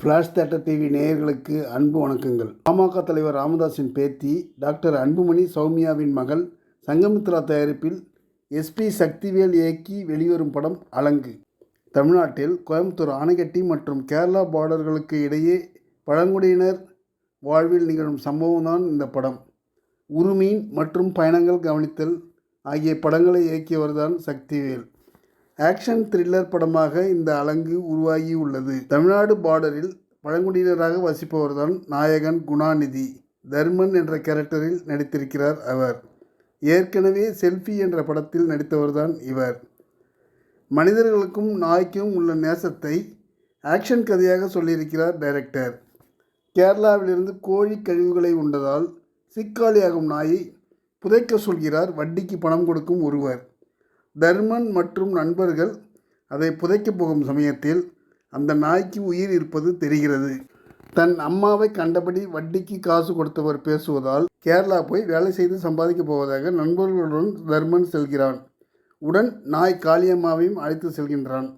Flash theatre TV நேயர்களுக்கு அன்பு வணக்கங்கள். பாமக தலைவர் ராமதாஸின் பேத்தி டாக்டர் அன்புமணி சௌமியாவின் மகள் சங்கமித்ரா தயாரிப்பில் எஸ்பி சக்திவேல் இயக்கி வெளிவரும் படம் அலங்கு. தமிழ்நாட்டில் கோயம்புத்தூர் ஆணைக்கட்டி மற்றும் கேரளா பார்டர்களுக்கு இடையே பழங்குடியினர் வாழ்வில் நிகழும் சம்பவம்தான் இந்த படம். உருமீன் மற்றும் பயணங்கள் கவனித்தல் ஆகிய படங்களை இயக்கியவர்தான் சக்திவேல். ஆக்ஷன் த்ரில்லர் படமாக இந்த அலங்கு உருவாகி உள்ளது. தமிழ்நாடு பார்டரில் பழங்குடியினராக வசிப்பவர்தான் நாயகன் குணாநிதி. தர்மன் என்ற கேரக்டரில் நடித்திருக்கிறார் அவர். ஏற்கனவே செல்ஃபி என்ற படத்தில் நடித்தவர்தான் இவர். மனிதர்களுக்கும் நாய்க்கும் உள்ள நேசத்தை ஆக்ஷன் கதையாக சொல்லியிருக்கிறார் டைரக்டர். கேரளாவிலிருந்து கோழி கழிவுகளை உண்டதால் சிக்காலியாகும் நாயை புதைக்க சொல்கிறார். வட்டிக்கு பணம் கொடுக்கும் ஒருவர். தர்மன் மற்றும் நண்பர்கள் அதை புதைக்கப் போகும் சமயத்தில் அந்த நாய்க்கு உயிர் இருப்பது தெரிகிறது. தன் அம்மாவை கண்டபடி வட்டிக்கு காசு கொடுத்தவர் பேசுவதால் கேரளா போய் வேலை செய்து சம்பாதிக்கப் போவதாக நண்பர்களுடன் தர்மன் செல்கிறான். உடன் நாய் காளியம்மாவையும் அழைத்து செல்கின்றான்.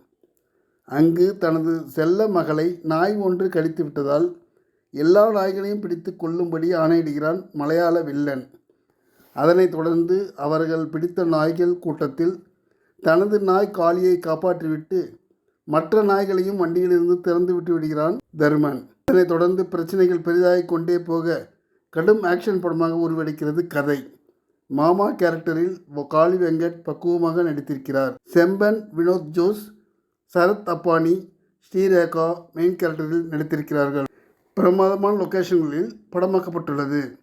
அங்கு தனது செல்ல மகளை நாய் ஒன்று கடித்து விட்டதால் எல்லா நாய்களையும் பிடித்து கொல்லும்படி ஆணையிடுகிறான் மலையாள வில்லன். அதனைத் தொடர்ந்து அவர்கள் பிடித்த நாய்கள் கூட்டத்தில் தனது நாய் காளியை காப்பாற்றிவிட்டு மற்ற நாய்களையும் வண்டியிலிருந்து திறந்து விட்டு விடுகிறான் தர்மன். இதனைத் தொடர்ந்து பிரச்சனைகள் பெரிதாகிக் கொண்டே போக கடும் ஆக்ஷன் படமாக உருவெடுக்கிறது கதை. மாமா கேரக்டரில் காளி வெங்கட் பக்குவமாக நடித்திருக்கிறார். செம்பன் வினோத் ஜோஸ் சரத் அப்பானி ஸ்ரீரேகா மெயின் கேரக்டரில் நடித்திருக்கிறார்கள். பிரமாதமான லொக்கேஷன்களில் படமாக்கப்பட்டுள்ளது.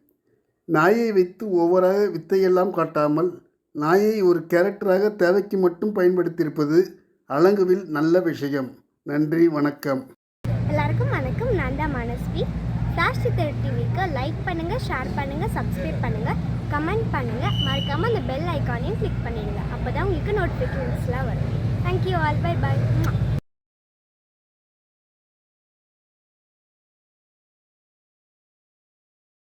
நாயை வைத்து ஒவ்வொருவராக வித்தையெல்லாம் காட்டாமல் நாயை ஒரு கேரக்டராக தேவைக்கு மட்டும் பயன்படுத்தியிருப்பது அலங்குவில் நல்ல விஷயம். நன்றி வணக்கம். எல்லாருக்கும் வணக்கம். நான் தான் மனஸ்வி. ஃப்ளாஷ் சித்தர் டிவிக்கு லைக் பண்ணுங்கள் ஷேர் பண்ணுங்கள் சப்ஸ்கிரைப் பண்ணுங்கள் கமெண்ட் பண்ணுங்கள் மறக்காமல் அந்த பெல் ஐக்கானையும் கிளிக் பண்ணிடுங்க. அப்போ தான் உங்களுக்கு நோட்டிஃபிகேஷன்ஸ்லாம் வரும். Thank you all by by